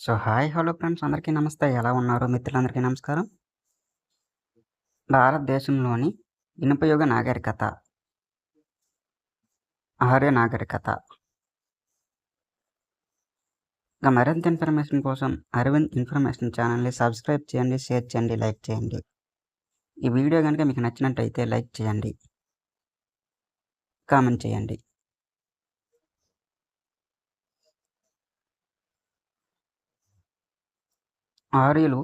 So hi hello friends. అందరికీ నమస్తే. ఎలా ఉన్నారు? మిత్రులందరికీ నమస్కారం. భారతదేశంలోని వినుపయోగ నాగరికత ఆర్య నాగరికత ఇంకా మరింత ఇన్ఫర్మేషన్ కోసం అరవింద్ ఇన్ఫర్మేషన్ ఛానల్ని సబ్స్క్రైబ్ చేయండి షేర్ చేయండి లైక్ చేయండి. ఈ వీడియో కనుక మీకు నచ్చినట్టయితే లైక్ చేయండి కామెంట్ చేయండి. ఆర్యులు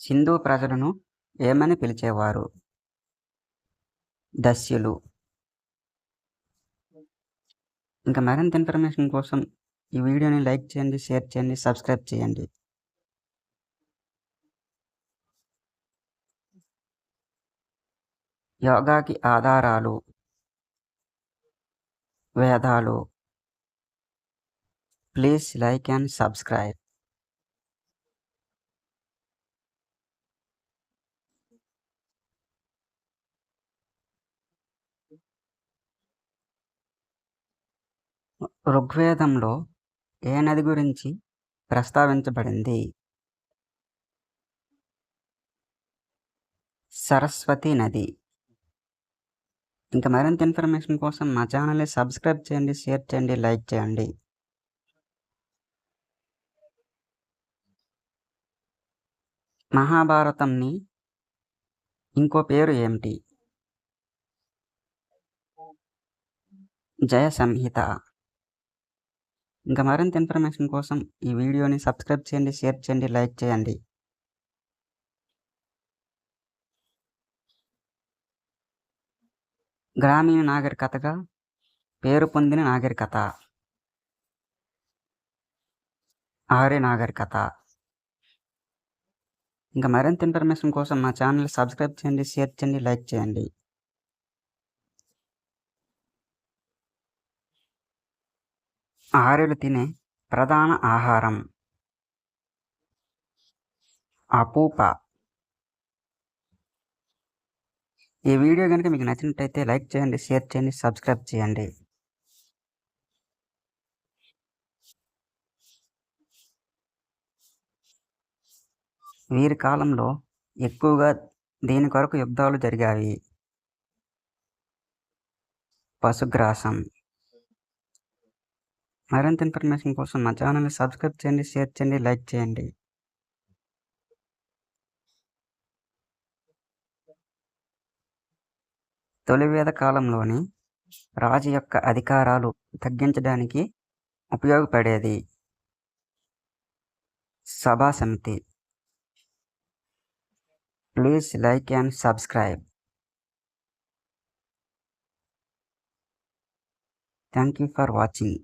సింధు ప్రజలను ఏమని పిలిచేవారు? దస్యులు. ఇంకా మరింత ఇన్ఫర్మేషన్ కోసం ఈ వీడియోని లైక్ చేయండి షేర్ చేయండి సబ్స్క్రైబ్ చేయండి. యోగాకి ఆధారాలు. వేదాలు. Please like and subscribe. ఋగ్వేదంలో ఏ నది గురించి ప్రస్తావించబడింది? సరస్వతి నది. ఇంకా మరింత ఇన్ఫర్మేషన్ కోసం మా ఛానల్ని సబ్స్క్రైబ్ చేయండి షేర్ చేయండి లైక్ చేయండి. మహాభారతంని ఇంకో పేరు ఏమిటి? జయ సంహిత. ఇంకా మరింత ఇన్ఫర్మేషన్ కోసం ఈ వీడియోని సబ్స్క్రైబ్ చేయండి షేర్ చేయండి లైక్ చేయండి. గ్రామీణ నాగరికతగా పేరు పొందిన నాగరికత. ఆర్య నాగరికత. ఇంకా మరింత ఇన్ఫర్మేషన్ కోసం మా ఛానల్ సబ్స్క్రైబ్ చేయండి షేర్ చేయండి లైక్ చేయండి. ఆర్యులు తినే ప్రధాన ఆహారం. అపూప. ఈ వీడియో కనుక మీకు నచ్చినట్టయితే లైక్ చేయండి షేర్ చేయండి సబ్స్క్రైబ్ చేయండి. వీరి కాలంలో ఎక్కువగా దీని కొరకు యుద్ధాలు జరిగాయి. పశుగ్రాసం. మరింత ఇన్ఫర్మేషన్ కోసం మా ఛానల్ని సబ్స్క్రైబ్ చేయండి షేర్ చేయండి లైక్ చేయండి. తొలివేద కాలంలోని రాజు యొక్క అధికారాలు తగ్గించడానికి ఉపయోగపడేది సభా సమితి. Please like and subscribe. Thank you for watching.